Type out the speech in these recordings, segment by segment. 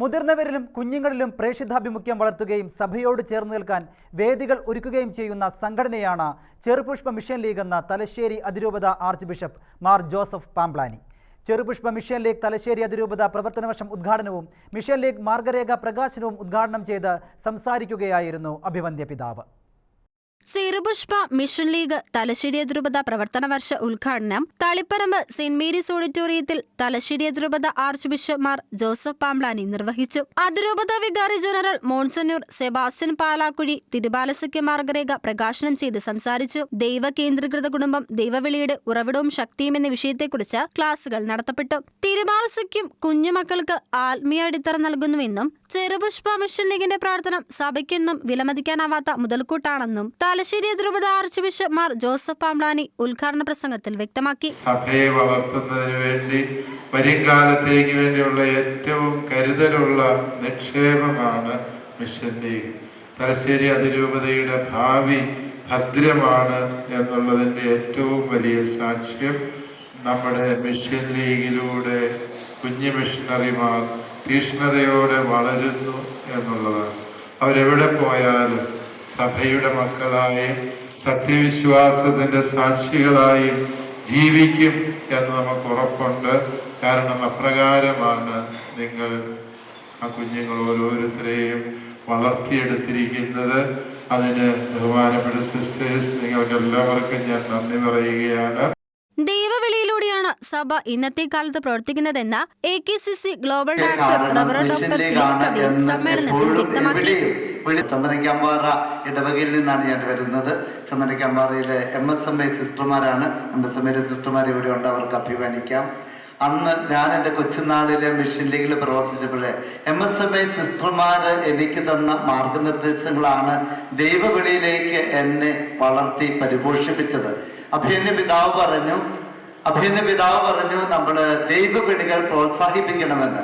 മുതിർന്നവരിലും കുഞ്ഞുങ്ങളിലും പ്രേക്ഷിതാഭിമുഖ്യം വളർത്തുകയും സഭയോട് ചേർന്ന് നിൽക്കാൻ വേദികൾ ഒരുക്കുകയും ചെയ്യുന്ന സംഘടനയാണ് ചെറുപുഷ്പ മിഷൻ ലീഗ് എന്ന തലശ്ശേരി അതിരൂപത archbishop Mar Joseph Pamplany. Cherupushpa mission league Thalassery അതിരൂപത പ്രവർത്തന വർഷം ഉദ്ഘാടനവും മിഷൻ ലീഗ് മാർഗരേഖ പ്രകാശനവും ഉദ്ഘാടനം ചെയ്ത് സംസാരിക്കുകയായിരുന്നു അഭിവന്ദ്യ പിതാവ്. ചെറുപുഷ്പ മിഷൻ ലീഗ് തലശ്ശേരി അതിരൂപത പ്രവർത്തന വർഷ ഉദ്ഘാടനം. തളിപ്പറമ്പ് സെന്റ് മേരീസ് ഓഡിറ്റോറിയത്തിൽ തലശ്ശേരി അതിരൂപത ആർച്ച് ബിഷപ്പ്മാർ ജോസഫ് പാംബ്ലാനി നിർവഹിച്ചു. അതിരൂപത വികാരി ജനറൽ മോൺസന്നൂർ സെബാസ്റ്റ്യൻ പാലാക്കുഴി തിരുബാലസഖ്യ മാർഗരേഖ പ്രകാശനം ചെയ്ത് സംസാരിച്ചു. ദൈവ കേന്ദ്രീകൃത കുടുംബം ദൈവവിളിയുടെ ഉറവിടവും ശക്തിയും എന്ന വിഷയത്തെക്കുറിച്ച് ക്ലാസുകൾ നടത്തപ്പെട്ടു. തിരുബാലസഖ്യം കുഞ്ഞുമക്കൾക്ക് ആത്മീയ അടിത്തറ നൽകുന്നുവെന്നും ചെറുപുഷ്പ മിഷൻ ലീഗിന്റെ പ്രവർത്തനം സഭയ്ക്കെന്നും വിലമതിക്കാനാവാത്ത മുതൽക്കൂട്ടാണെന്നും തലശ്ശേരി ദ്രുപത archbishop Mar Joseph Pamplany ഉദ്ഘാടന പ്രസംഗത്തിൽ വ്യക്തമാക്കി. സഭയെ വളർത്തുന്നതിന് വേണ്ടി വരും കാലത്തേക്ക് വേണ്ടിയുള്ള ഏറ്റവും കരുതലുള്ള നിക്ഷേപമാണ് മിഷൻ ലീഗ്. തലശ്ശേരി അതിരൂപതയുടെ ഭാവി ഭദ്രമാണ് എന്നുള്ളതിന്റെ ഏറ്റവും വലിയ സാക്ഷ്യം നമ്മുടെ മിഷൻ ലീഗിലൂടെ കുഞ്ഞു മിഷണറിമാർ തീഷ്ണതയോടെ വളരുന്നു എന്നുള്ളതാണ്. അവരെവിടെ പോയാലും സഭയുടെ മക്കളായി സത്യവിശ്വാസത്തിന്റെ സാക്ഷികളായി ജീവിക്കും എന്ന് നമുക്ക് ഉറപ്പുണ്ട്. കാരണം അപ്രകാരമാണ് നിങ്ങൾ ആ കുഞ്ഞുങ്ങൾ ഓരോരുത്തരെയും വളർത്തിയെടുത്തിരിക്കുന്നത്. അതിന് ബഹുമാനപ്പെട്ട സിസ്റ്റേഴ്സ് നിങ്ങൾക്ക് എല്ലാവർക്കും ഞാൻ നന്ദി പറയുകയാണ്. ദൈവവിളിയിലൂടെയാണ് സഭ ഇന്നത്തെ കാലത്ത് പ്രവർത്തിക്കുന്നതെന്ന A K C C global director റവറ doctor Philip Kabir സമ്മേളനത്തിൽ വ്യക്തമാക്കി. ചന്ദനക്കാമ്പാറ ഇടവകയിൽ നിന്നാണ് ഞാൻ വരുന്നത്. ചന്ദനക്കാമ്പാറയിലെ എം എസ് എം ഐ സിസ്റ്റർമാരാണ്. എം എസ് എം ഐയിലെ സിസ്റ്റർമാർ ഇവിടെ ഉണ്ട്. അവർക്ക് അഭിമാനിക്കാം. അന്ന് ഞാൻ എന്റെ കൊച്ചുനാളിലെ മിഷൻ ലീഗിൽ പ്രവർത്തിച്ചപ്പോഴേ എം എസ് എം ഐ സിസ്റ്റർമാർ എനിക്ക് തന്ന മാർഗനിർദ്ദേശങ്ങളാണ് ദൈവവിളിയിലേക്ക് എന്നെ വളർത്തി പരിപോഷിപ്പിച്ചത്. അഭിയന്യ പിതാവ് പറഞ്ഞു അഭിയന്യ പിതാവ് പറഞ്ഞു നമ്മൾ ദൈവവിളികൾ പ്രോത്സാഹിപ്പിക്കണമെന്ന്.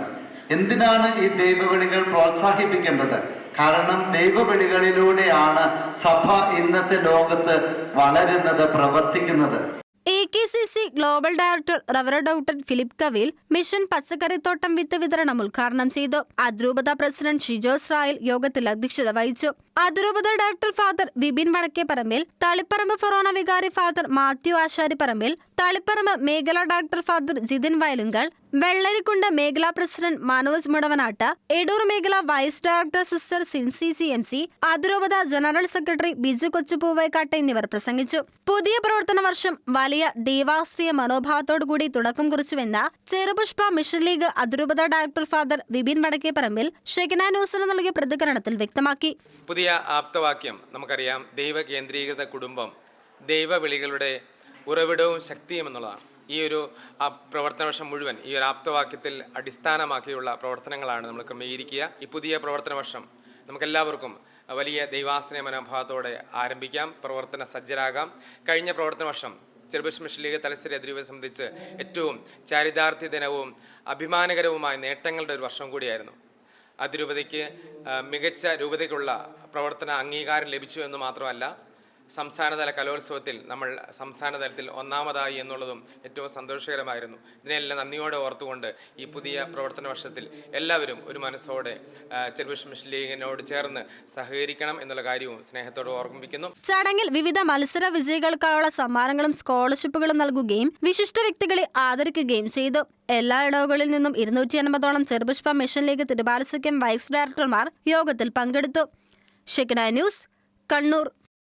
എന്തിനാണ് ഈ ദൈവവിളികൾ പ്രോത്സാഹിപ്പിക്കേണ്ടത്? കാരണം ദൈവവിളികളിലൂടെയാണ് സഭ ഇന്നത്തെ ലോകത്ത് വളരുന്നത് പ്രവർത്തിക്കുന്നത്. A K C C global director റവറ doctor Philip Kavil mission പച്ചക്കറിത്തോട്ടം വിത്ത് വിതരണം ഉദ്ഘാടനം ചെയ്തു. അതിരൂപത പ്രസിഡന്റ് ഷിജോസ് റായൽ യോഗത്തിൽ അധ്യക്ഷത വഹിച്ചു. അതിരൂപത director father Vipin Vadakkeparambil Thaliparamba forane വികാരി ഫാദർ മാത്യു ആശാരിപ്പറമ്പിൽ തളിപ്പറമ്പ് മേഖലാ ഡയറക്ടർ ഫാദർ ജിതിൻ വയലുങ്കൽ വെള്ളരിക്കുണ്ട് മേഖലാ പ്രസിഡന്റ് മനോജ് മുടവനാട്ട് എടൂർ മേഖല vice director sister Sincy C M C അതിരൂപത ജനറൽ സെക്രട്ടറി ബിജു കൊച്ചുപൂവൈക്കാട്ട് എന്നിവർ പ്രസംഗിച്ചു. പുതിയ പ്രവർത്തന വർഷം വലിയ ദൈവാശ്രീയ മനോഭാവത്തോടുകൂടി തുടക്കം കുറിച്ചുവെന്ന ചെറുപുഷ്പ മിഷൻ ലീഗ് അതിരൂപത director father Vipin Vadakkeparambil Shekinah ന്യൂസിന് നൽകിയ പ്രതികരണത്തിൽ വ്യക്തമാക്കി. പുതിയ ആപ്തവാക്യം നമുക്കറിയാം. ദൈവ കേന്ദ്രീകൃത കുടുംബം ദൈവവിളികളുടെ ഉറവിടവും ശക്തിയും എന്നുള്ളതാണ്. ഈ ഒരു പ്രവർത്തന വർഷം മുഴുവൻ ഈ ഒരു ആപ്തവാക്യത്തിൽ അടിസ്ഥാനമാക്കിയുള്ള പ്രവർത്തനങ്ങളാണ് നമ്മൾ ക്രമീകരിക്കുക. ഈ പുതിയ പ്രവർത്തന വർഷം നമുക്കെല്ലാവർക്കും വലിയ ദൈവാസന മനോഭാവത്തോടെ ആരംഭിക്കാം പ്രവർത്തന സജ്ജരാകാം. കഴിഞ്ഞ പ്രവർത്തന വർഷം ചെറുപുഷ് മിഷൻ ലീഗ് തലശ്ശേരി അതിരൂപയെ സംബന്ധിച്ച് ഏറ്റവും ചാരിതാർത്ഥ്യ ദിനവും അഭിമാനകരവുമായ നേട്ടങ്ങളുടെ ഒരു വർഷം കൂടിയായിരുന്നു. അതിരൂപതയ്ക്ക് മികച്ച രൂപതയ്ക്കുള്ള പ്രവർത്തന അംഗീകാരം ലഭിച്ചു എന്ന് മാത്രമല്ല സംസ്ഥാനതല കലോത്സവത്തിൽ നമ്മൾ സംസ്ഥാന തലത്തിൽ ഒന്നാമതായി എന്നുള്ളതും ഏറ്റവും സന്തോഷകരമായിരുന്നു. ഇതിനെല്ലാം നന്ദിയോടെ ഓർത്തുകൊണ്ട് ഈ പുതിയ പ്രവർത്തന വർഷത്തിൽ എല്ലാവരും ഒരു മനസ്സോടെ ചെറുപക്ഷ മിഷൻ ലീഗിനോട് ചേർന്ന് സഹകരിക്കണം എന്നുള്ള കാര്യവും സ്നേഹത്തോടെ ഓർമ്മിപ്പിക്കുന്നു. ചടങ്ങിൽ വിവിധ മത്സര വിജയികൾക്കായുള്ള സമ്മാനങ്ങളും സ്കോളർഷിപ്പുകളും നൽകുകയും വിശിഷ്ട വ്യക്തികളെ ആദരിക്കുകയും ചെയ്തു. എല്ലാ ഇടവുകളിൽ നിന്നും ഇരുന്നൂറ്റി അൻപതോളം ചെറുപുഷ്പ മിഷൻ ലീഗ് തിരുബാലസഖ്യം വൈസ് ഡയറക്ടർമാർ യോഗത്തിൽ പങ്കെടുത്തു. Shekinah news Kannur.